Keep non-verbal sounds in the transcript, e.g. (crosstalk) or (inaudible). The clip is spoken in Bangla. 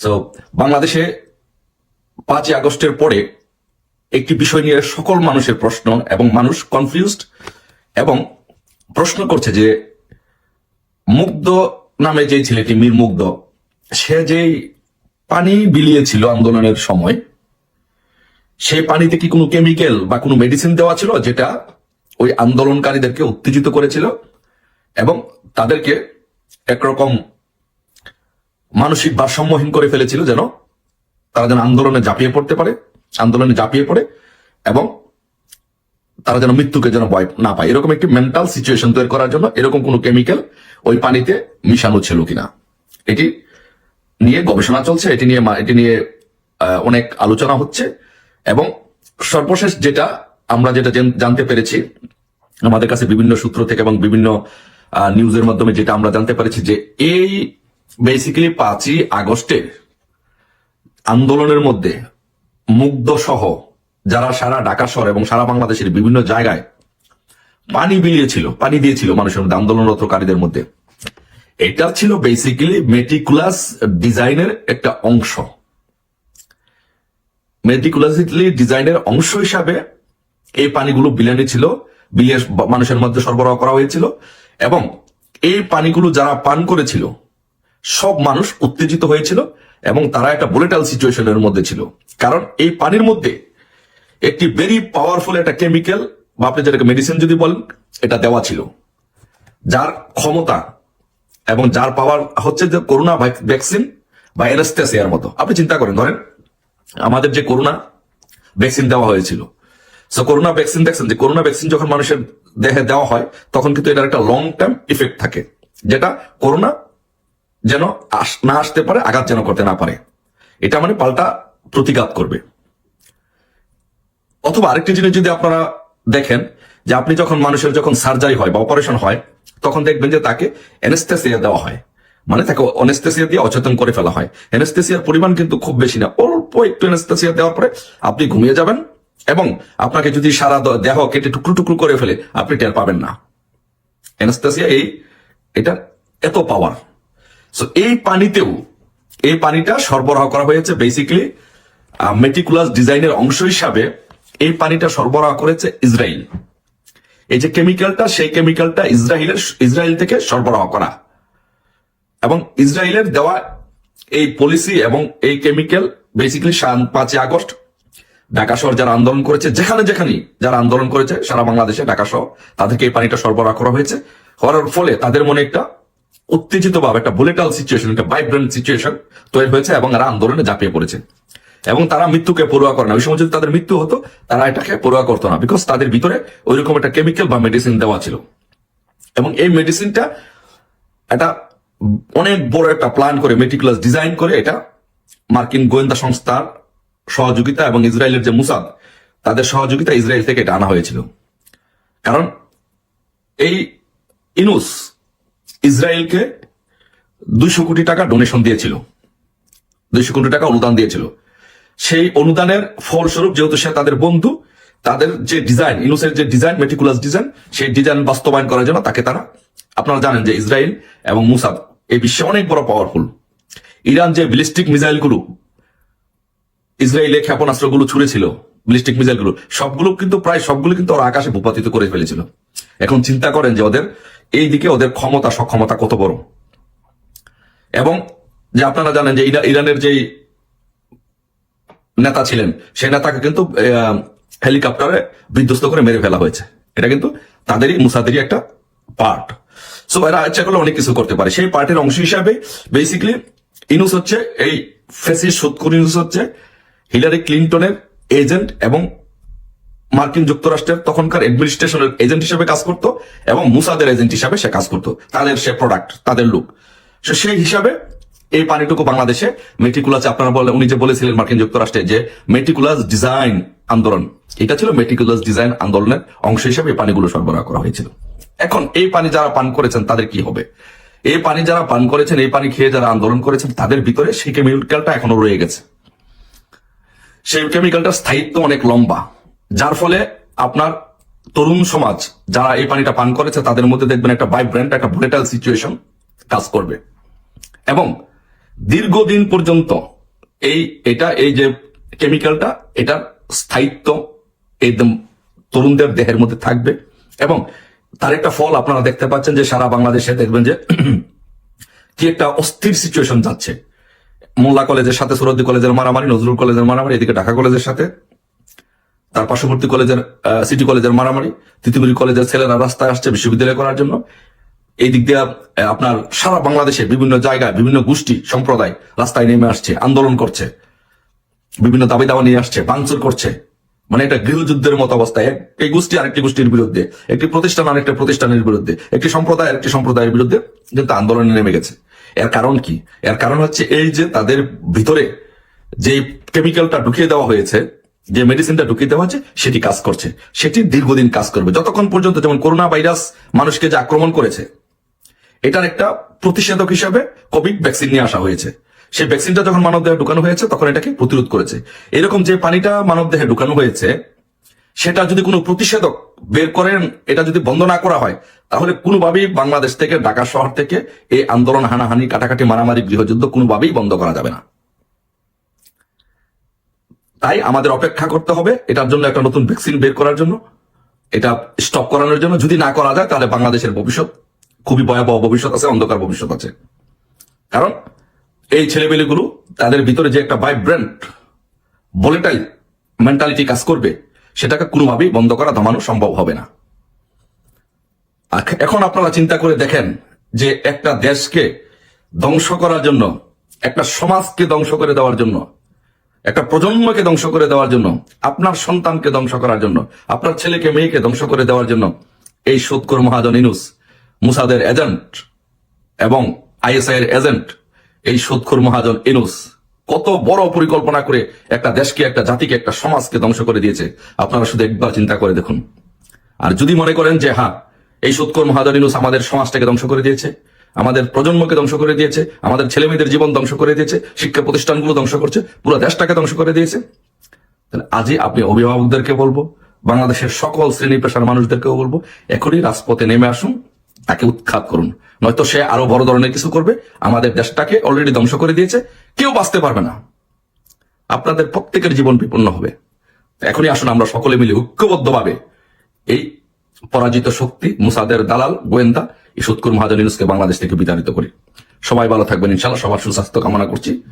তো বাংলাদেশে পাঁচই আগস্টের পরে একটি বিষয় নিয়ে সকল মানুষের প্রশ্ন এবং মানুষ কনফিউজড এবং প্রশ্ন করছে যে, মুগ্ধ নামে যে ছেলেটি মীর মুগ্ধ, সে যেই পানি বিলিয়েছিল আন্দোলনের সময়, সে পানিতে কি কোনো কেমিক্যাল বা কোনো মেডিসিন দেওয়া ছিল যেটা ওই আন্দোলনকারীদেরকে উত্তেজিত করেছিল এবং তাদেরকে একরকম মানসিক ভারসাম্যহীন করে ফেলেছিল যেন তারা যেন আন্দোলনে ঝাঁপিয়ে পড়তে পারে, আন্দোলনে ঝাঁপিয়ে পড়ে এবং তারা যেন মৃত্যুকে যেন ভয় না পায়। এরকম একটি মেন্টাল সিচুয়েশন তৈরি করার জন্য এরকম কোনো কেমিক্যাল ওই পানিতে মিশানো ছিল কিনা। এটি নিয়ে গবেষণা চলছে, এটি নিয়ে এটি নিয়ে অনেক আলোচনা হচ্ছে এবং সর্বশেষ যেটা আমরা যেটা জানতে পেরেছি, আমাদের কাছে বিভিন্ন সূত্র থেকে এবং বিভিন্ন নিউজের মাধ্যমে যেটা আমরা জানতে পেরেছি যে এই বেসিক্যালি পাঁচই আগস্টের আন্দোলনের মধ্যে মুগ্ধ সহ যারা সারা ঢাকা শহর এবং সারা বাংলাদেশের বিভিন্ন জায়গায় পানি বিলিয়েছিল, পানি দিয়েছিল মানুষের মধ্যে, আন্দোলনরতকারীদের মধ্যে। এটা ছিল বেসিক্যালি মেটিকুলাস ডিজাইনের একটা অংশ। মেটিকুলাসলি ডিজাইনের অংশ হিসাবে এই পানিগুলো বিলানি ছিল, বিলিয়ে মানুষের মধ্যে সরবরাহ করা হয়েছিল এবং এই পানিগুলো যারা পান করেছিল সব মানুষ উত্তেজিত হয়েছিল এবং তারা একটা বুলেটাল সিচুয়েশনের মধ্যে ছিল। কারণ এই পানির মধ্যে একটি ভেরি পাওয়ারফুল একটা কেমিক্যাল বা আপনি যেটাকে মেডিসিন যদি বলেন, এটা দেওয়া ছিল। যার ক্ষমতা এবং যার পাওয়ার হচ্ছে যে করোনা ভ্যাকসিন বা এনস্টেসিয়ার মতো। আপনি চিন্তা করেন, ধরেন আমাদের যে করোনা ভ্যাকসিন দেওয়া হয়েছিল। সো করোনা ভ্যাকসিন দেখছেন যে করোনা ভ্যাকসিন যখন মানুষের দেহে দেওয়া হয়, তখন কিন্তু এটার একটা লং টার্ম ইফেক্ট থাকে। যেটা করোনা যেন না আসতে পারে, আঘাত যেন করতে না পারে। এটা মানে পাল্টা প্রতিঘাত করবে। অথবা আরেকটি জিনিস যদি আপনারা দেখেন, যে আপনি যখন মানুষের যখন সার্জারি হয় বা অপারেশন হয়, তখন দেখবেন যে তাকে এনেস্থেসিয়া দেওয়া হয়। মানে তাকে অনেস্থেসিয়া দিয়ে অচেতন করে ফেলা হয়। এনেস্থেসিয়ার পরিমাণ কিন্তু খুব বেশি না। অল্প একটু এনেস্থেসিয়া দেওয়ার পরে আপনি ঘুমিয়ে যাবেন এবং আপনাকে যদি সারা দেহ কেটে টুকরো টুকরো করে ফেলে, আপনি টের পাবেন না। এনেস্থেসিয়া এই, এটা এত পাওয়ার সো এই পানিতেও, এই পানিটা সরবরাহ করা হয়েছে বেসিক্যালি মেটিকুলাস ডিজাইনের অংশ হিসাবে এই পানিটা সরবরাহ করেছে ইসরায়েল এই যে কেমিক্যালটা সেই কেমিক্যালটা ইসরায়েলের ইসরায়েল থেকে সরবরাহ করা। এবং ইসরায়েলের দেওয়া এই পলিসি এবং এই কেমিক্যাল বেসিক্যালি পাঁচই আগস্ট, ঢাকা শহর যারা আন্দোলন করেছে, যেখানে যেখানে যারা আন্দোলন করেছে, সারা বাংলাদেশে ঢাকা শহর, তাদেরকে এই পানিটা সরবরাহ করা হয়েছে। হওয়ার ফলে তাদের মনে একটা উত্তেজিত ভাবে একটা বুলেটাল সিচুয়েশন একটা ভাইব্রেন্ট সিচুয়েশন তৈরি হয়েছে এবং এরা আন্দোলনে ঝাঁপিয়ে পড়েছে। এবং তারা মৃত্যুকে পড়ুয়া করে না। ওই সময় যদি তাদের মৃত্যু হতো, তারা এটাকে পড়ুয়া করতো না। বিকজ তাদের ভিতরে ওইরকম একটা কেমিক্যাল বা মেডিসিন দেওয়া ছিল। এবং এই মেডিসিনটা এটা অনেক বড় একটা প্ল্যান করে মেটিকুলাস ডিজাইন করে এটা মার্কিন গোয়েন্দা সংস্থার সহযোগিতা এবং ইসরায়েলের যে মুসাদ, তাদের সহযোগিতা ইসরায়েল থেকে এটা আনা হয়েছিল। কারণ এই ইনুস ইসরায়েলকে দুইশো কোটি টাকা ডোনেশন দিয়েছিল। দুইশো কোটি টাকা অনুদান দিয়েছিল। সেই অনুদানের ফলস্বরূপ যেহেতু সে তাদের বন্ধু, তাদের যে ডিজাইন ইনুসের যে ডিজাইন মেটিকুলাস ডিজাইন সেই ডিজাইন বাস্তবায়ন করার জন্য তাকে তারা, আপনারা জানেন যে ইসরায়েল এবং মুসাদ এই বিশ্বে অনেক বড় পাওয়ারফুল ইরান যে ব্যালিস্টিক মিসাইলগুলো, ইসরায়েলে ক্ষেপণাস্ত্রগুলো ছুড়েছিল ব্যালিস্টিক মিসাইলগুলো, সবগুলো কিন্তু প্রায় সবগুলো কিন্তু ওরা আকাশে ভূপাতিত করে ফেলেছিল। এখন চিন্তা করেন যে ওদের এই দিকে ওদের ক্ষমতা, সক্ষমতা কত বড়? এবং যে আপনারা জানেন যে ইরা- ইরানের যেই নেতা ছিলেন, সেই নেতাকে কিন্তু হেলিকপ্টারে বিধ্বস্ত করে মেরে ফেলা হয়েছে। এটা কিন্তু তাদেরই, মুসাদেরই একটা পার্ট। সো এরা ইচ্ছা করলে অনেক কিছু করতে পারে। সেই পার্টের অংশ হিসাবে বেসিক্যালি ইনুস হচ্ছে এই ফেসিস সুৎকুর ইনুস হচ্ছে হিলারি ক্লিন্টনের এজেন্ট এবং মার্কিন যুক্তরাষ্ট্রের তখনকার অ্যাডমিনিস্ট্রেশনের এজেন্ট হিসেবে কাজ করত এবং মুসাদের এজেন্ট হিসাবে সে কাজ করত। তাদের সে প্রোডাক্ট তাদের লুক সেই হিসাবে এই পানিটুকু বাংলাদেশে মেটিকুলাস আপনারা বলে উনি যে বলেছিলেন মার্কিন যুক্তরাষ্ট্রে যে মেটিকুলাস ডিজাইন আন্দোলন, এটা ছিল মেটিকুলাস ডিজাইন আন্দোলনের অংশ হিসেবে এই পানিগুলো সরবরাহ করা হয়েছিল। এখন এই পানি যারা পান করেছেন, তাদের কি হবে? এই পানি যারা পান করেছেন, এই পানি খেয়ে যারা আন্দোলন করেছেন, তাদের ভিতরে সেই কেমিক্যালটা এখনও রয়ে গেছে। সেই কেমিক্যালটার স্থায়িত্ব অনেক লম্বা। যার ফলে আপনার তরুণ সমাজ যারা এই পানিটা পান করেছে, তাদের মধ্যে দেখবেন একটা ভাইব্রেন্ট একটা ভোলেটাল সিচুয়েশন কাজ করবে। এবং দীর্ঘদিন পর্যন্ত এই, এটা, এই যে কেমিক্যালটা এটার স্থায়িত্ব একদম তরুণদের দেহের মধ্যে থাকবে। এবং তার একটা ফল আপনারা দেখতে পাচ্ছেন যে সারা বাংলাদেশে দেখবেন যে (clears throat) কি একটা অস্থির সিচুয়েশন যাচ্ছে। মোল্লা কলেজের সাথে সুরদ্দি কলেজের মারামারি, নজরুল কলেজের মারামারি, এদিকে ঢাকা কলেজের সাথে। তার পার্শ্ববর্তী কলেজের সিটি কলেজের মারামারি তিতুমিরি কলেজের ছেলেরা রাস্তায় আসছে বিশ্ববিদ্যালয় করার জন্য। এই দিক দিয়ে আপনার সারা বাংলাদেশে বিভিন্ন জায়গায় বিভিন্ন গোষ্ঠী, সম্প্রদায় রাস্তায় নেমে আসছে, আন্দোলন করছে, বিভিন্ন দাবি দাওয়া নিয়ে আসছে, ভাঙচুর করছে। মানে একটা গৃহযুদ্ধের মতো অবস্থায় একটি গোষ্ঠী আরেকটি গোষ্ঠীর বিরুদ্ধে, একটি প্রতিষ্ঠান আরেকটি প্রতিষ্ঠানের বিরুদ্ধে, একটি সম্প্রদায় আরেকটি সম্প্রদায়ের বিরুদ্ধে কিন্তু আন্দোলনে নেমে গেছে। এর কারণ কি? এর কারণ হচ্ছে এই যে তাদের ভিতরে যে কেমিক্যালটা ঢুকিয়ে দেওয়া হয়েছে যে মেডিসিনটা ঢুকিয়ে দেওয়া হচ্ছে সেটি কাজ করছে। সেটি দীর্ঘদিন কাজ করবে। যতক্ষণ পর্যন্ত যেমন করোনা ভাইরাস মানুষকে যে আক্রমণ করেছে, এটার একটা প্রতিষেধক হিসাবে কোভিড ভ্যাকসিন নিয়ে আসা হয়েছে। সেই ভ্যাকসিনটা যখন মানব দেহে ঢুকানো হয়েছে, তখন এটাকে প্রতিরোধ করেছে। এরকম যে পানিটা মানব দেহে ঢুকানো হয়েছে, সেটা যদি কোনো প্রতিষেধক বের করেন এটা যদি বন্ধ না করা হয়, তাহলে কোনোভাবেই বাংলাদেশ থেকে, ঢাকা শহর থেকে এই আন্দোলন হানাহানি, কাটাকাটি, মারামারি, গৃহযুদ্ধ কোনোভাবেই বন্ধ করা যাবে না। তাই আমাদের অপেক্ষা করতে হবে এটার জন্য একটা নতুন ভ্যাকসিন বের করার জন্য। এটা স্টপ করানোর জন্য। যদি না করা যায়, তাহলে বাংলাদেশের ভবিষ্যৎ খুবই ভয়াবহ ভবিষ্যৎ আছে, অন্ধকার ভবিষ্যৎ আছে। কারণ এই ছেলেমেয়েগুলো, তাদের ভিতরে যে একটা ভাইব্রেন্ট ভোলেটাইল মেন্টালিটি কাজ করবে, সেটাকে কোনোভাবেই বন্ধ করা, থামানো সম্ভব হবে না। এখন আপনারা চিন্তা করে দেখেন যে একটা দেশকে ধ্বংস করার জন্য, একটা সমাজকে ধ্বংস করে দেওয়ার জন্য একটা প্রজন্মকে ধ্বংস করে দেওয়ার জন্য, আপনার সন্তানকে ধ্বংস করার জন্য, আপনার ছেলেকে, মেয়েকে ধ্বংস করে দেওয়ার জন্য এই সুৎকর মহাজন ইনুস, মুসাদের এজেন্ট এবং আইএসআই এর এজেন্ট এই সুৎখুর মহাজন ইনুস কত বড় পরিকল্পনা করে একটা দেশকে, একটা জাতিকে, একটা সমাজকে ধ্বংস করে দিয়েছে। আপনারা শুধু একবার চিন্তা করে দেখুন। আর যদি মনে করেন যে হ্যাঁ এই সুৎকর মহাজন ইনুস আমাদের সমাজটাকে ধ্বংস করে দিয়েছে আমাদের প্রজন্মকে ধ্বংস করে দিয়েছে, আমাদের ছেলে মেয়েদের জীবন ধ্বংস করে দিয়েছে, শিক্ষা প্রতিষ্ঠানগুলো ধ্বংস করছে, পুরো দেশটাকে ধ্বংস করে দিয়েছে। তাহলে আজই আপনি অভিভাবকদেরকে বলব, বাংলাদেশের সকল শ্রেণি পেশার মানুষদেরকেও বলব, এখনই রাজপথে নেমে আসুন, তাকে উৎখাত করুন। নয়তো সে আরও বড় ধরনের কিছু করবে, আমাদের দেশটাকে অলরেডি ধ্বংস করে দিয়েছে, কেউ বাঁচতে পারবে না। আপনাদের প্রত্যেকের জীবন বিপন্ন হবে। এখনই আসুন, আমরা সকলে মিলে ঐক্যবদ্ধভাবে এই পরাজিত শক্তি মুসাদের দালাল, গোয়েন্দা এই সুৎকুর মহাজন ইউনুসকে বাংলাদেশ থেকে বিতাড়িত করি। সবাই ভালো থাকবেন, ইনশাল্লাহ সবার সুস্বাস্থ্য কামনা করছি।